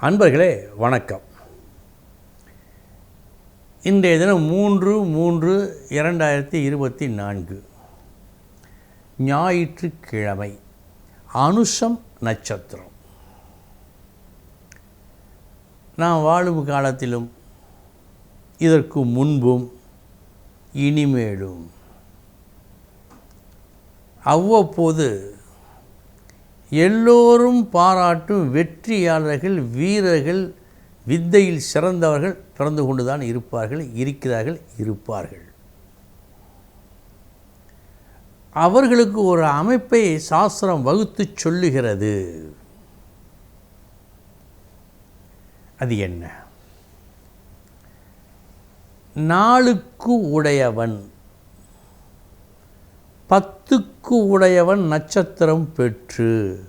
அன்பர்களே வணக்கம். இன்றைய தினம் மூன்று மூன்று இரண்டாயிரத்தி இருபத்தி நான்கு. ஞாயிற்றுக்கிழமை அனுஷம் நட்சத்திரம். நாம் வாழும் காலத்திலும் இதற்கு முன்பும் இனிமேலும் அவ்வப்போது எல்லோரும் பாராட்டும் வெற்றியாளர்கள் வீரர்கள் வித்தையில் சிறந்தவர்கள் பிறந்து கொண்டுதான் இருப்பார்கள் இருக்கிறார்கள் இருப்பார்கள். அவர்களுக்கு ஒரு அமைப்பை சாஸ்திரம் வகுத்து சொல்லுகிறது. அது என்ன? நாளுக்கு உடையவன். பத்துக்கு உடையவன் நட்சத்திரம் பெற்று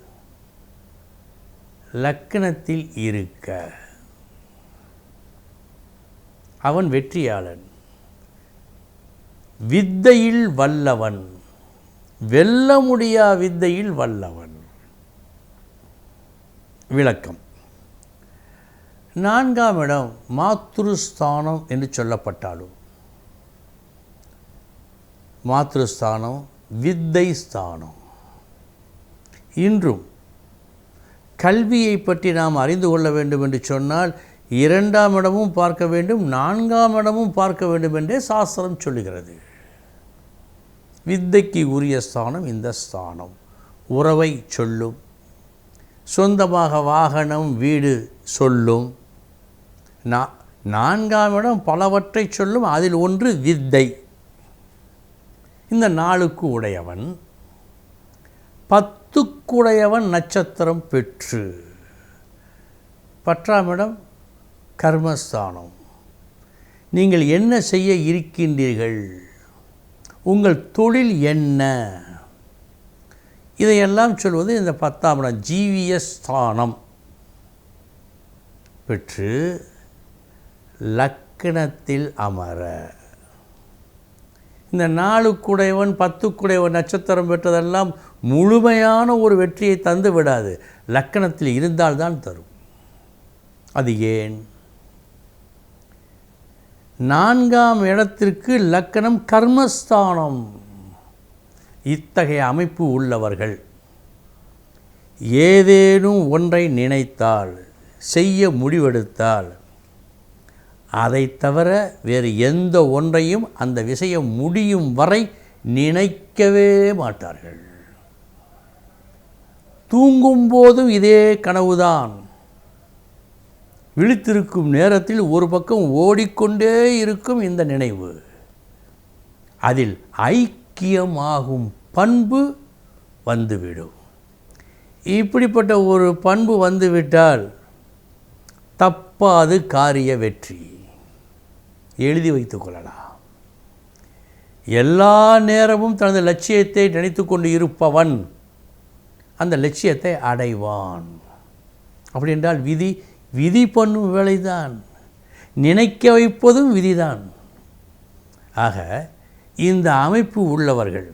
லக்கணத்தில் இருக்க. அவன் வெற்றியாளன். வித்தையில் வல்லவன். வெல்ல முடியா வித்தையில் வல்லவன். விளக்கம். நான்காம் இடம் மாத்ருஸ்தானம் என்று சொல்லப்பட்டாலும் மாத்ருஸ்தானம் வித்தை ஸ்தானம் இன்றும் கல்வியை பற்றி நாம் அறிந்து கொள்ள வேண்டும் என்று சொன்னால் இரண்டாம் இடமும் பார்க்க வேண்டும் நான்காம் இடமும் பார்க்க வேண்டும் என்றே சாஸ்திரம் சொல்லுகிறது. வித்தைக்கு உரிய ஸ்தானம் இந்த ஸ்தானம். உறவை சொல்லும் சொந்தமாக வாகனம் வீடு சொல்லும். நா நான்காம் இடம் பலவற்றை சொல்லும் அதில் ஒன்று வித்தை. இந்த நாளுக்கு உடையவன் பத்துக்குடையவன் நட்சத்திரம் பெற்று பற்றாமிடம் கர்மஸ்தானம். நீங்கள் என்ன செய்ய இருக்கின்றீர்கள்? உங்கள் தொழில் என்ன? இதையெல்லாம் சொல்வது இந்த பத்தாம் இடம் ஜீவிய ஸ்தானம். பெற்று லக்கணத்தில் அமர. இந்த நாளுக்குடையவன் பத்துக்குடையவன் நட்சத்திரம் பெற்றதெல்லாம் முழுமையான ஒரு வெற்றியை தந்து விடாது. லக்கணத்தில் இருந்தால்தான் தரும். அது ஏன்? நான்காம் இடத்திற்கு லக்கணம் கர்மஸ்தானம். இத்தகைய அமைப்பு உள்ளவர்கள் ஏதேனும் ஒன்றை நினைத்தால் செய்ய முடிவெடுத்தால் அதை தவிர வேறு எந்த ஒன்றையும் அந்த விஷயம் முடியும் வரை நினைக்கவே மாட்டார்கள். தூங்கும் போதும் இதே கனவுதான். விழித்திருக்கும் நேரத்தில் ஒரு பக்கம் ஓடிக்கொண்டே இருக்கும் இந்த நினைவு. அதில் ஐக்கியமாகும் பண்பு வந்துவிடும். இப்படிப்பட்ட ஒரு பண்பு வந்துவிட்டால் தப்பாது காரிய வெற்றி. எழுதி வைத்துக் கொள்ளலாம். எல்லா நேரமும் தனது லட்சியத்தை நினைத்து கொண்டு இருப்பவன் அந்த லட்சியத்தை அடைவான். அப்படி என்றால் விதி விதி பண்ணும் வேலைதான். நினைக்க வைப்பதும் விதிதான். ஆக இந்த அமைப்பு உள்ளவர்கள்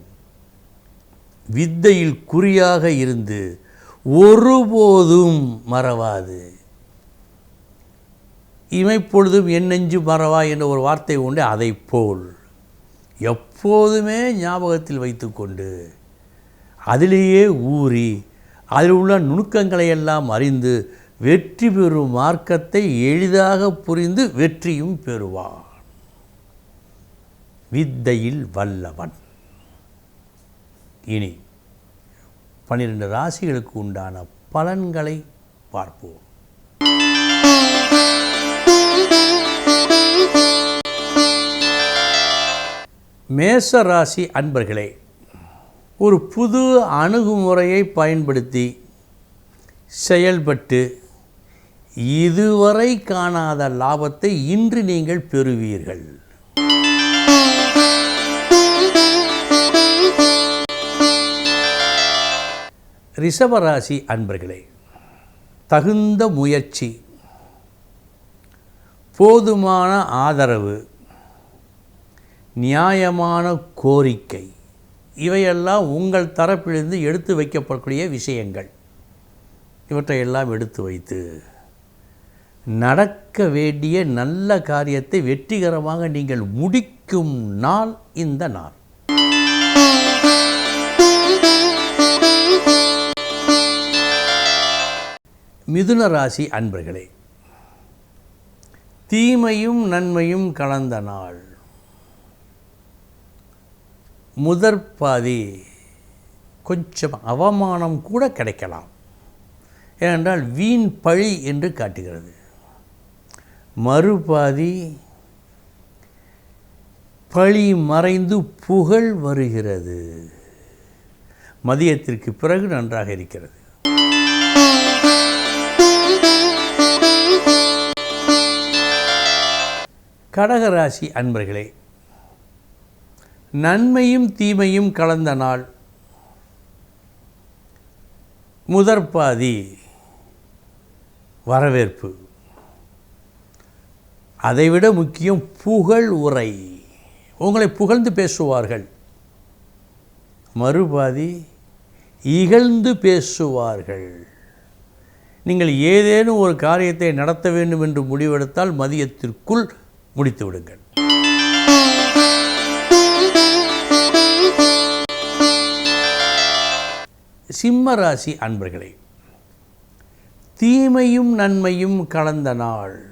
வித்தையில் குறியாக இருந்து ஒருபோதும் மறவாது. இமைப்பொழுதும் என் நெஞ்சு மறவா என்ற ஒரு வார்த்தை உண்டு அதை போல் எப்போதுமே ஞாபகத்தில் வைத்துக்கொண்டு அதிலேயே ஊறி அதில் உள்ள நுணுக்கங்களை எல்லாம் அறிந்து வெற்றி பெறும் மார்க்கத்தை எளிதாக புரிந்து வெற்றியும் பெறுவான். வித்தையில் வல்லவன். இனி பன்னிரண்டு ராசிகளுக்கு உண்டான பலன்களை பார்ப்போம். மேச ராசி அன்பர்களே ஒரு புது அணுகுமுறையை பயன்படுத்தி செயல்பட்டு இதுவரை காணாத லாபத்தை இன்று நீங்கள் பெறுவீர்கள். ரிஷபராசி அன்பர்களே தகுந்த முயற்சி போதுமான ஆதரவு நியாயமான கோரிக்கை. இவையெல்லாம் உங்கள் தரப்பிலிருந்து எடுத்து வைக்கப்படக்கூடிய விஷயங்கள். இவற்றையெல்லாம் எடுத்து வைத்து நடக்க வேண்டிய நல்ல காரியத்தை வெற்றிகரமாக நீங்கள் முடிக்கும் நாள் இந்த நாள். மிதுன ராசி அன்பர்களே தீமையும் நன்மையும் கலந்த நாள். முதற் பாதி கொஞ்சம் அவமானம் கூட கிடைக்கலாம். ஏனென்றால் வீண் பழி என்று காட்டுகிறது. மறுபாதி பழி மறைந்து புகழ் வருகிறது. மதியத்திற்கு பிறகு நன்றாக இருக்கிறது. கடகராசி அன்பர்களே நன்மையும் தீமையும் கலந்த நாள். முதற்பாதி வரவேற்பு. அதைவிட முக்கியம் புகழ் உரை. உங்களை புகழ்ந்து பேசுவார்கள். மறுபாதி இகழ்ந்து பேசுவார்கள். நீங்கள் ஏதேனும் ஒரு காரியத்தை நடத்த வேண்டும் என்று முடிவெடுத்தால் மதியத்திற்குள் முடித்து விடுங்கள் சிம்ம ராசி அன்பர்களே தீமையும் நன்மையும் கலந்த நாள்.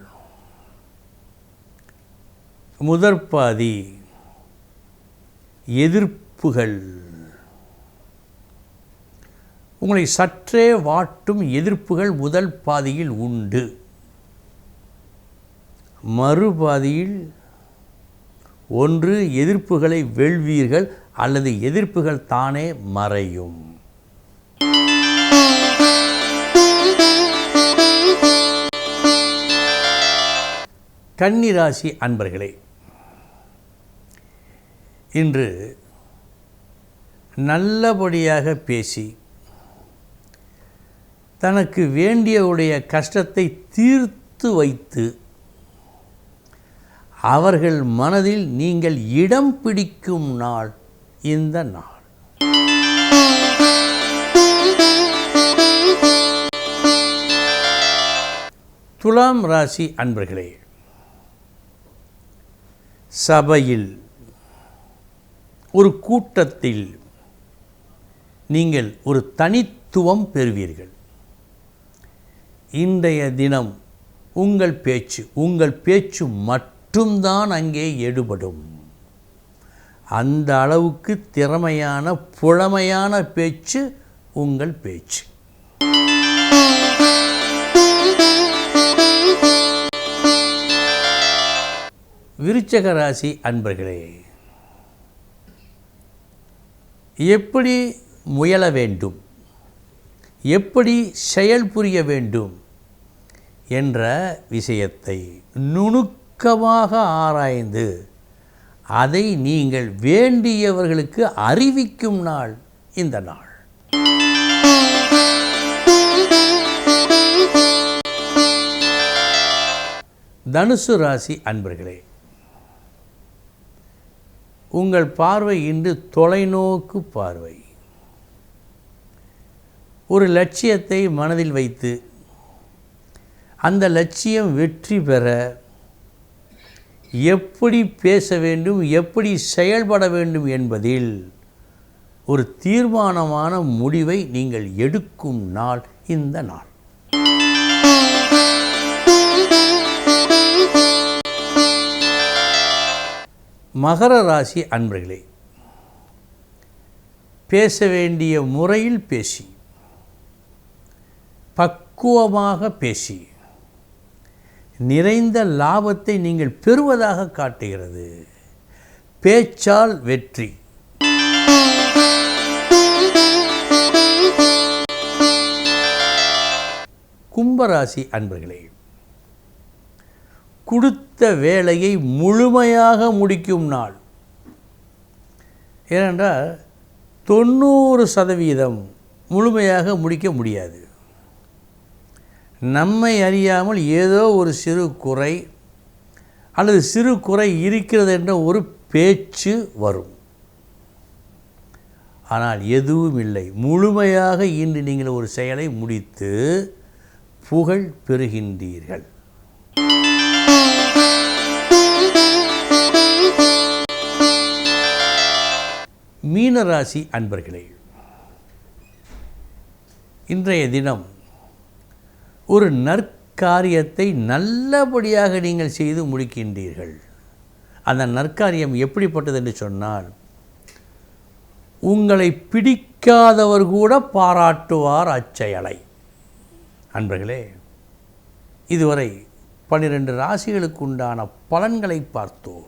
முதற்பாதி எதிர்ப்புகள். உங்களை சற்றே வாட்டும் எதிர்ப்புகள் முதல் பாதியில் உண்டு. மறுபாதியில் ஒன்று எதிர்ப்புகளை வெல்வீர்கள் அல்லது எதிர்ப்புகள் தானே மறையும். கன்னிராசி அன்பர்களே இன்று நல்லபடியாக பேசி தனக்கு வேண்டியவுடைய கஷ்டத்தை தீர்த்து வைத்து அவர்கள் மனதில் நீங்கள் இடம் பிடிக்கும் நாள் இந்த நாள். துலாம் ராசி அன்பர்களே சபையில் ஒரு கூட்டத்தில் நீங்கள் ஒரு தனித்துவம் பெறுவீர்கள். இன்றைய தினம் உங்கள் பேச்சு உங்கள் பேச்சு மட்டும்தான் அங்கே எடுபடும். அந்த அளவுக்கு திறமையான புழமையான பேச்சு உங்கள் பேச்சு. விருச்சக ராசி அன்பர்களே எப்படி முயல வேண்டும்? எப்படி செயல் புரிய வேண்டும்? என்ற விஷயத்தை நுணுக்கமாக ஆராய்ந்து அதை நீங்கள் வேண்டியவர்களுக்கு அறிவிக்கும் நாள் இந்த நாள். தனுசு ராசி அன்பர்களே உங்கள் பார்வை இன்று தொலைநோக்கு பார்வை. ஒரு லட்சியத்தை மனதில் வைத்து அந்த லட்சியம் வெற்றி பெற எப்படி பேச வேண்டும் எப்படி செயல்பட வேண்டும் என்பதில் ஒரு தீர்மானமான முடிவை நீங்கள் எடுக்கும் நாள் இந்த நாள். மகர ராசி அன்பர்களே பேச வேண்டிய முறையில் பேசி பக்குவமாக பேசி நிறைந்த லாபத்தை நீங்கள் பெறுவதாக காட்டுகிறது. பேச்சால் வெற்றி. கும்பராசி அன்பர்களே கொடுத்த வேலையை முழுமையாக முடிக்கும் நாள். ஏனென்றால் தொண்ணூறு சதவீதம் முழுமையாக முடிக்க முடியாது. நம்மை அறியாமல் ஏதோ ஒரு சிறு குறை அல்லது சிறு குறை இருக்கிறது என்ற ஒரு பேச்சு வரும். ஆனால் எதுவும் இல்லை. முழுமையாக இன்று நீங்கள் ஒரு செயலை முடித்து புகழ் பெறுகின்றீர்கள். மீனராசி அன்பர்களே இன்றைய தினம் ஒரு நற்காரியத்தை நல்லபடியாக நீங்கள் செய்து முடிக்கின்றீர்கள். அந்த நற்காரியம் எப்படிப்பட்டது என்று சொன்னால் உங்களை பிடிக்காதவர் கூட பாராட்டுவார் அச்செயலை. அன்பர்களே இதுவரை பன்னிரண்டு ராசிகளுக்கு உண்டான பலன்களை பார்த்தோம்.